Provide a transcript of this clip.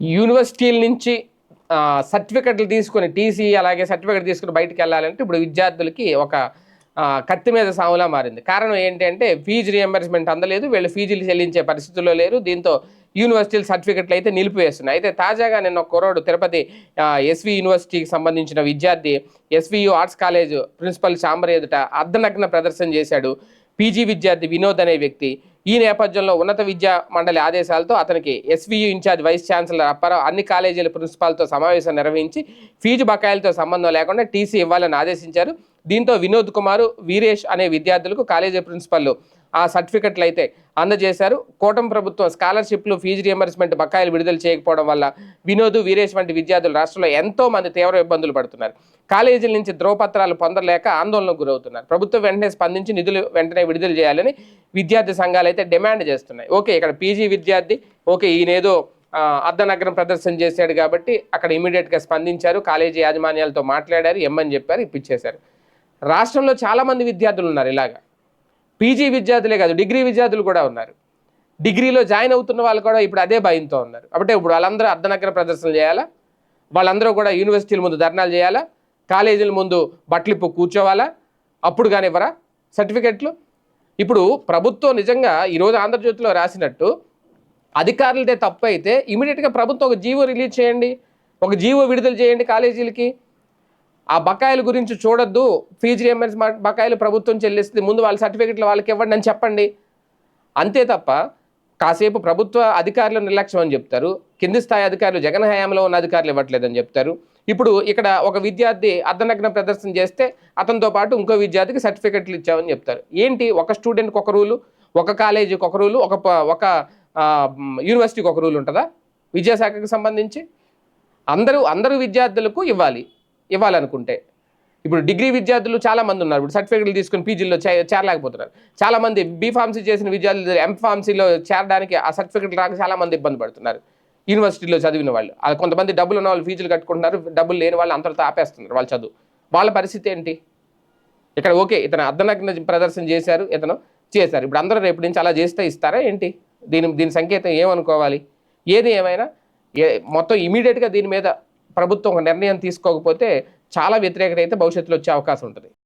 యూనివర్సిటీల నుంచి సర్టిఫికెట్లు తీసుకొని టీసీ అలాగే సర్టిఫికెట్ తీసుకుని బయటికి వెళ్ళాలంటే ఇప్పుడు విద్యార్థులకి ఒక కత్తి మీద సాములా మారింది. కారణం ఏంటంటే ఫీజు రియంబర్స్మెంట్ అందలేదు వీళ్ళు ఫీజులు చెల్లించే పరిస్థితుల్లో లేరు దీంతో యూనివర్సిటీలు సర్టిఫికెట్లు అయితే నిలిపివేస్తున్నాయి. అయితే తాజాగా నిన్న ఒక కుర్రోడు తిరుపతి ఎస్వి యూనివర్సిటీకి సంబంధించిన విద్యార్థి SVU arts college principal chamber ఎదుట అర్ధనగ్న ప్రదర్శన చేశాడు. పీజీ విద్యార్థి వినోద్ అనే వ్యక్తి ఈ నేపథ్యంలో ఉన్నత విద్యా మండలి ఆదేశాలతో అతనికి SVU in-charge vice chancellor Appa Rao అన్ని కాలేజీల ప్రిన్సిపాల్తో సమావేశం నిర్వహించి ఫీజు బకాయిలతో సంబంధం లేకుండా టీసీ ఇవ్వాలని ఆదేశించారు. దీంతో వినోద్ కుమార్ వీరేష్ అనే విద్యార్థులకు కాలేజీ ప్రిన్సిపల్ ఆ సర్టిఫికెట్లు అయితే అందజేశారు. కూటమి ప్రభుత్వం స్కాలర్షిప్లు ఫీజు రియంబర్స్మెంట్ బకాయిలు విడుదల చేయకపోవడం వల్ల వినోద్ వీరేష్ వంటి విద్యార్థులు రాష్ట్రంలో ఎంతో మంది తీవ్ర ఇబ్బందులు పడుతున్నారు. కాలేజీల నుంచి ధ్రువపత్రాలు పొందలేక ఆందోళనకు గురవుతున్నారు. ప్రభుత్వం వెంటనే స్పందించి నిధులు వెంటనే విడుదల చేయాలని విద్యార్థి సంఘాలు అయితే డిమాండ్ చేస్తున్నాయి. ఓకే ఇక్కడ పీజీ విద్యార్థి ఓకే ఈయనేదో అర్ధనగరం ప్రదర్శన చేశాడు కాబట్టి అక్కడ ఇమీడియట్గా స్పందించారు. కాలేజీ యాజమాన్యాలతో మాట్లాడారు ఎమ్మని చెప్పారు ఇప్పించేశారు రాష్ట్రంలో చాలామంది విద్యార్థులు ఉన్నారు ఇలాగా. పీజీ విద్యార్థులే కాదు డిగ్రీ విద్యార్థులు కూడా ఉన్నారు. డిగ్రీలో జాయిన్ అవుతున్న వాళ్ళు కూడా ఇప్పుడు అదే భయంతో ఉన్నారు. కాబట్టి ఇప్పుడు వాళ్ళందరూ అర్ధనగర ప్రదర్శనలు చేయాలా? వాళ్ళందరూ కూడా యూనివర్సిటీల ముందు ధర్నాలు చేయాలా? కాలేజీల ముందు బట్టలిప్పు కూర్చోవాలా? అప్పుడు కానివ్వరా? సర్టిఫికెట్లు? ఇప్పుడు ప్రభుత్వం నిజంగా ఈరోజు ఆంధ్రజ్యోతిలో రాసినట్టు అధికారులదే తప్పు అయితే ఇమీడియట్గా ప్రభుత్వం ఒక జీవో రిలీజ్ చేయండి. ఒక జీవో విడుదల చేయండి కాలేజీలకి. ఆ బకాయిల గురించి చూడొద్దు. ఫీజు రియంబర్స్మెంట్ బకాయిలు ప్రభుత్వం చెల్లిస్తుంది. ముందు వాళ్ళ సర్టిఫికెట్లు వాళ్ళకి ఇవ్వండి అని చెప్పండి. అంతే తప్ప కాసేపు ప్రభుత్వ అధికారులు నిర్లక్ష్యం అని చెప్తారు. కింది స్థాయి అధికారులు జగన్ హయాంలో ఉన్న అధికారులు ఇవ్వట్లేదని చెప్తారు. ఇప్పుడు ఇక్కడ ఒక విద్యార్థి అర్ధనగ్న ప్రదర్శన చేస్తే అతనితో పాటు ఇంకో విద్యార్థికి సర్టిఫికెట్లు ఇచ్చామని చెప్తారు. ఏంటి? ఒక స్టూడెంట్కి ఒక రూలు ఒక కాలేజీకి ఒక రూలు ఒక ప- ఒక యూనివర్సిటీకి ఒక రూల్ ఉంటుందా? విద్యాశాఖకు సంబంధించి? అందరూ అందరూ విద్యార్థులకు ఇవ్వాలి. ఇవ్వాలనుకుంటే. ఇప్పుడు డిగ్రీ విద్యార్థులు చాలామంది ఉన్నారు. ఇప్పుడు సర్టిఫికెట్లు తీసుకుని పీజీలో చే చేరలేకపోతున్నారు. చాలామంది బీఫార్మసీ చేసిన విద్యార్థులు ఎంఫార్మసీలో చేరడానికి ఆ సర్టిఫికెట్లు రాక చాలామంది ఇబ్బంది పడుతున్నారు. యూనివర్సిటీలో చదివిన వాళ్ళు. అది కొంతమంది డబ్బులు ఉన్న వాళ్ళు ఫీజులు కట్టుకుంటున్నారు. డబ్బులు లేని వాళ్ళు అందరితో ఆపేస్తున్నారు వాళ్ళు చదువు. వాళ్ళ పరిస్థితి ఏంటి? ఇక్కడ ఓకే ఇతను అర్ధనగ్న ప్రదర్శన చేశారు ఇతను చేశారు. ఇప్పుడు అందరూ రేపు నుంచి అలా చేస్తే ఇస్తారా ఏంటి? దీని దీని సంకేతం ఏమనుకోవాలి? ఏది ఏమైనా? ఏ మొత్తం ఇమీడియట్గా దీని మీద ప్రభుత్వం ఒక నిర్ణయం తీసుకోకపోతే చాలా వ్యతిరేకత అయితే భవిష్యత్తులో వచ్చే అవకాశం ఉంటుంది.